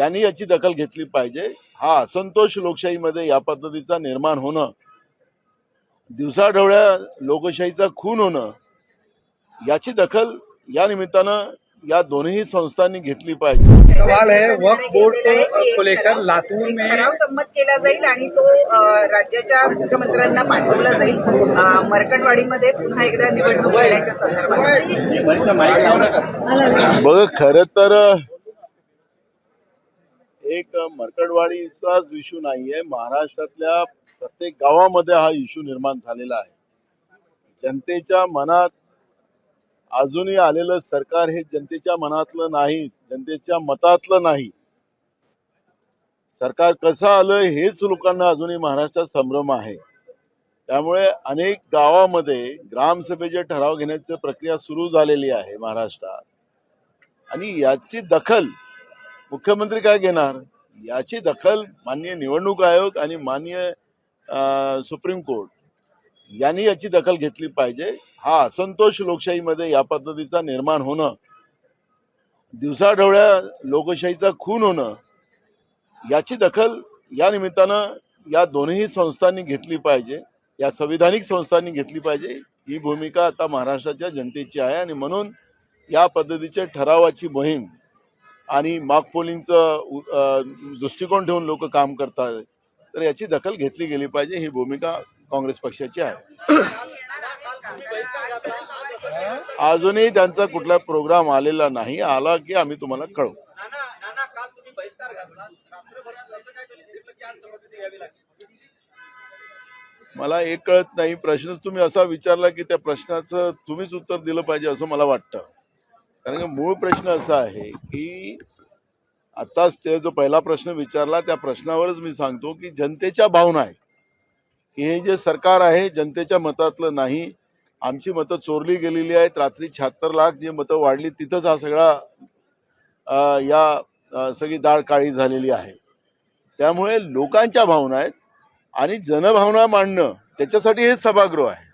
यांनी याची दखल घेतली पाहिजे. हा असंतोष लोकशाहीमध्ये या पद्धतीचा निर्माण होणं दिवसाढवळ्या लोकशाहीचा खून होणं याची दखल या निमित्तानं या दोन्ही संस्थांनी घेतली पाहिजे. सवाल है वक्फ बोर्ड को, को लेकर लातूर में संमत केला जाईल आणि तो राज्याच्या मुख्यमंत्र्यांना पाठवला जाईल. मरकटवाडीमध्ये पुन्हा एकदा निवडणूक घेण्याच्या संदर्भात. बघ खर तर एक मरकडवाडीचाच इश्यू नाहीये. महाराष्ट्रातल्या प्रत्येक गावामध्ये हा इश्यू निर्माण झालेला आहे. जनतेच्या मनात अजूनही आलेलं सरकार हे जनतेच्या मनातलं नाही जनतेच्या मतातलं नाही. सरकार कसं आलं हेच लोकांना अजूनही महाराष्ट्रात संभ्रम आहे. त्यामुळे अनेक गावामध्ये ग्रामसभेचे ठराव घेण्याची प्रक्रिया सुरू झालेली आहे महाराष्ट्रात. आणि याची दखल मुख्यमंत्री काय घेणार? याची दखल माननीय निवडणूक आयोग आणि माननीय सुप्रीम कोर्ट यांनी याची दखल घेतली पाहिजे. हा असंतोष लोकशाहीमध्ये या पद्धतीचा निर्माण होणं दिवसाढवळ्या लोकशाहीचा खून होणं याची दखल या निमित्तानं या दोन्ही संस्थांनी घेतली पाहिजे. या संविधानिक संस्थांनी घेतली पाहिजे. ही भूमिका आता महाराष्ट्राच्या जनतेची आहे आणि म्हणून या पद्धतीच्या ठरावाची मोहीम आणि मॉक पोलिंगचं दृष्टिकोन ठेवून लोक काम करतात. तर याची दखल घेतली गेली पाहिजे ही भूमिका काँग्रेस पक्षाची आहे. अजूनही त्यांचा कुठला प्रोग्राम आलेला नाही आला की आम्ही तुम्हाला कळवू. मला एक कळत नाही प्रश्न तुम्ही असा विचारला की त्या प्रश्नाचं तुम्हीच उत्तर दिलं पाहिजे असं मला वाटतं. कारण की मूळ प्रश्न असा आहे की आत्ताच ते जो पहिला प्रश्न विचारला त्या प्रश्नावरच मी सांगतो की जनतेच्या भावना आहेत. की हे जे सरकार आहे जनतेच्या मतातलं नाही. आमची मतं चोरली गेलेली आहेत. रात्री शहात्तर लाख जी मतं वाढली तिथंच हा सगळा या सगळी दाळ काळी झालेली आहे. त्यामुळे लोकांच्या भावना आहेत आणि जनभावना मांडणं त्याच्यासाठी हे सभागृह आहे.